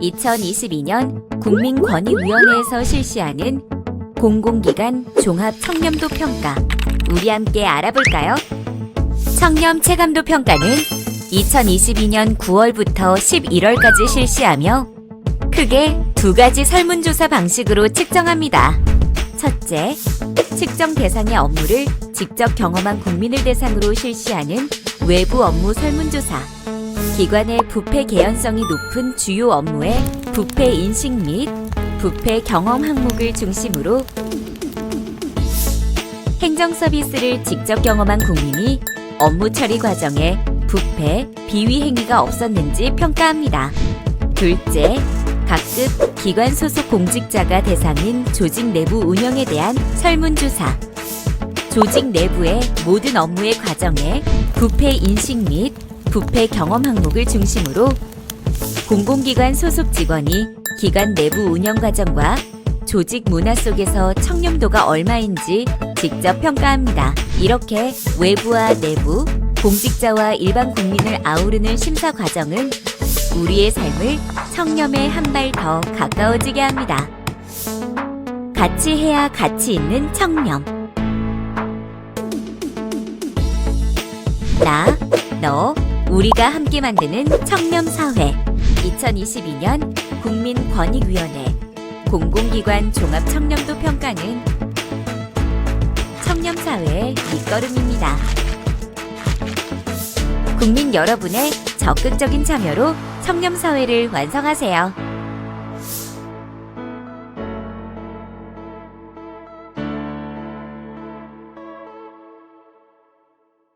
2022년 국민권익위원회에서 실시하는 공공기관 종합 청렴도 평가. 우리 함께 알아볼까요? 청렴 체감도 평가는 2022년 9월부터 11월까지 실시하며 크게 두 가지 설문조사 방식으로 측정합니다. 첫째, 측정 대상의 업무를 직접 경험한 국민을 대상으로 실시하는 외부 업무 설문조사. 기관의 부패 개연성이 높은 주요 업무의 부패 인식 및 부패 경험 항목을 중심으로 행정 서비스를 직접 경험한 국민이 업무 처리 과정에 부패, 비위 행위가 없었는지 평가합니다. 둘째, 각급 기관 소속 공직자가 대상인 조직 내부 운영에 대한 설문조사. 조직 내부의 모든 업무의 과정에 부패 인식 및 부패 경험 항목을 중심으로 공공기관 소속 직원이 기관 내부 운영 과정과 조직 문화 속에서 청렴도가 얼마인지 직접 평가합니다. 이렇게 외부와 내부, 공직자와 일반 국민을 아우르는 심사 과정은 우리의 삶을 청렴에 한 발 더 가까워지게 합니다. 같이 해야 가치 있는 청렴. 나, 너, 우리가 함께 만드는 청렴사회 2022년 국민권익위원회 공공기관 종합청렴도 평가는 청렴사회의 밑거름입니다. 국민 여러분의 적극적인 참여로 청렴사회를 완성하세요.